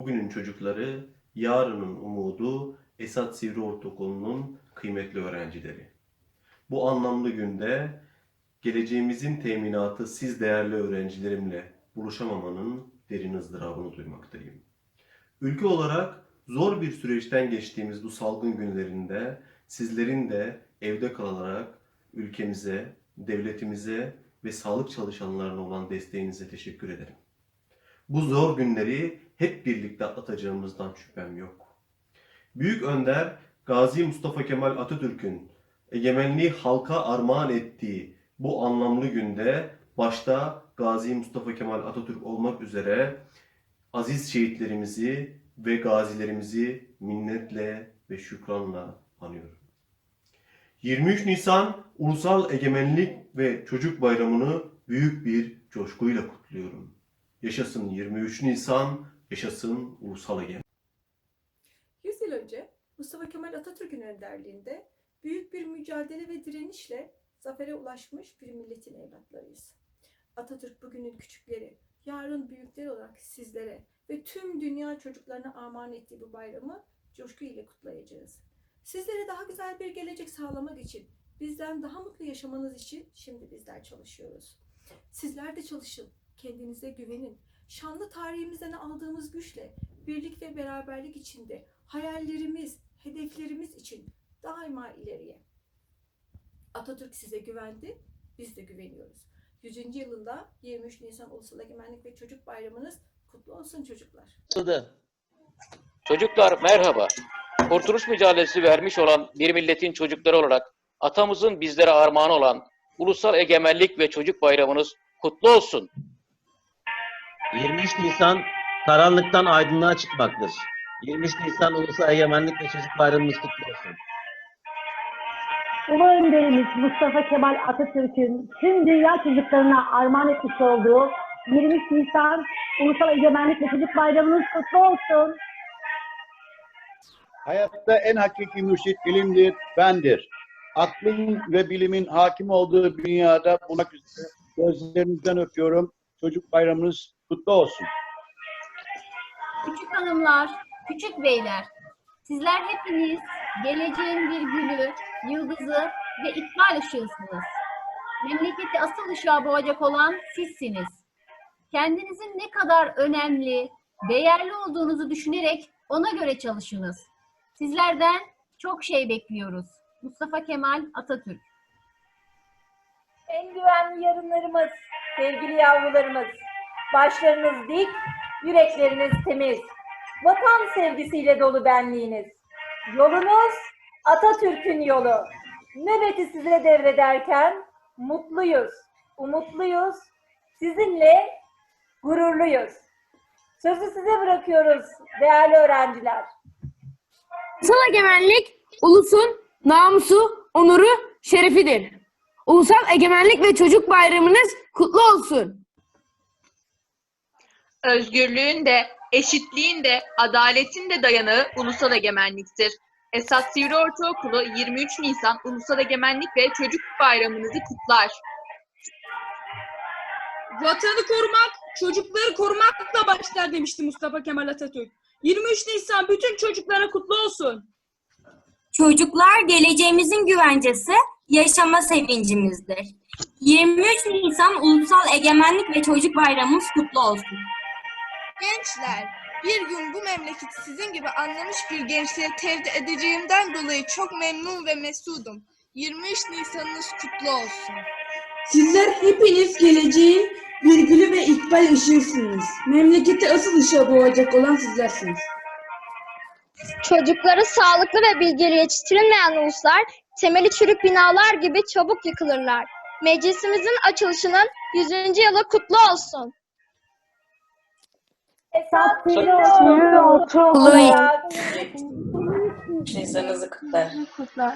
Bugünün çocukları, yarının umudu Esat Sivri Ortaokulu'nun kıymetli öğrencileri. Bu anlamlı günde geleceğimizin teminatı siz değerli öğrencilerimle buluşamamanın derin ızdırabını duymaktayım. Ülke olarak zor bir süreçten geçtiğimiz bu salgın günlerinde sizlerin de evde kalarak ülkemize, devletimize ve sağlık çalışanlarına olan desteğinize teşekkür ederim. Bu zor günleri hep birlikte atlatacağımızdan şüphem yok. Büyük önder Gazi Mustafa Kemal Atatürk'ün egemenliği halka armağan ettiği bu anlamlı günde başta Gazi Mustafa Kemal Atatürk olmak üzere aziz şehitlerimizi ve gazilerimizi minnetle ve şükranla anıyorum. 23 Nisan Ulusal Egemenlik ve Çocuk Bayramı'nı büyük bir coşkuyla kutluyorum. Yaşasın 23 Nisan, yaşasın Ulusal Egemenlik. 100 yıl önce Mustafa Kemal Atatürk'ün önderliğinde büyük bir mücadele ve direnişle zafere ulaşmış bir milletin evlatlarıyız. Atatürk bugünün küçükleri, yarın büyükleri olarak sizlere ve tüm dünya çocuklarına armağan ettiği bu bayramı coşku ile kutlayacağız. Sizlere daha güzel bir gelecek sağlamak için, bizden daha mutlu yaşamanız için şimdi bizler çalışıyoruz. Sizler de çalışın, kendinize güvenin. Şanlı tarihimizden aldığımız güçle birlik ve beraberlik içinde hayallerimiz, hedeflerimiz için daima ileriye. Atatürk size güvendi, biz de güveniyoruz. 100. yılında 23 Nisan Ulusal Egemenlik ve Çocuk Bayramınız kutlu olsun çocuklar. Çocuklar merhaba. Kurtuluş mücadelesi vermiş olan bir milletin çocukları olarak atamızın bizlere armağanı olan Ulusal Egemenlik ve Çocuk Bayramınız kutlu olsun. 23 Nisan karanlıktan aydınlığa çıkmaktır. 23 Nisan Ulusal Egemenlik ve Çocuk Bayramımız kutlu olsun. Ulu önderimiz Mustafa Kemal Atatürk'ün tüm dünya çocuklarına armağan etmiş olduğu 23 Nisan Ulusal Egemenlik ve Çocuk Bayramınız kutlu olsun. Hayatta en hakiki mürşit ilimdir, bendir. Aklın ve bilimin hakim olduğu dünyada bulmak üzere gözlerinizden öpüyorum. Çocuk bayramınız kutlu olsun. Küçük hanımlar, küçük beyler, sizler hepiniz geleceğin bir gülü, yıldızı ve ikbal ışığısınız. Memleketi asıl ışığa boğacak olan sizsiniz. Kendinizin ne kadar önemli, değerli olduğunuzu düşünerek ona göre çalışınız. Sizlerden çok şey bekliyoruz. Mustafa Kemal Atatürk En güvenli yarınlarımız, sevgili yavrularımız. Başlarınız dik, yürekleriniz temiz. Vatan sevgisiyle dolu benliğiniz. Yolunuz Atatürk'ün yolu. Nöbeti size devrederken mutluyuz, umutluyuz. Sizinle gururluyuz. Sözü size bırakıyoruz değerli öğrenciler. Ulusal egemenlik ulusun namusu, onuru, şerefidir. Ulusal Egemenlik ve Çocuk Bayramınız kutlu olsun. Özgürlüğün de, eşitliğin de, adaletin de dayanağı ulusal egemenliktir. Esat Sivri Ortaokulu 23 Nisan Ulusal Egemenlik ve Çocuk Bayramınızı kutlar. Vatanı korumak, çocukları korumakla başlar demişti Mustafa Kemal Atatürk. 23 Nisan bütün çocuklara kutlu olsun. Çocuklar geleceğimizin güvencesi, yaşama sevincimizdir. 23 Nisan Ulusal Egemenlik ve Çocuk Bayramımız kutlu olsun. Gençler, bir gün bu memleketi sizin gibi anlamış bir gençliğe tevdi edeceğimden dolayı çok memnun ve mesudum. 23 Nisanınız kutlu olsun. Sizler hepiniz geleceğin virgülü ve ikbal ışığısınız. Memleketi asıl ışığa boğacak olan sizlersiniz. Çocukları sağlıklı ve bilgili yetiştirilmeyen uluslar temeli çürük binalar gibi çabuk yıkılırlar. Meclisimizin açılışının 100. yılı kutlu olsun. Esatlı oturulu Nisan'ınızı kutlar. kutlar.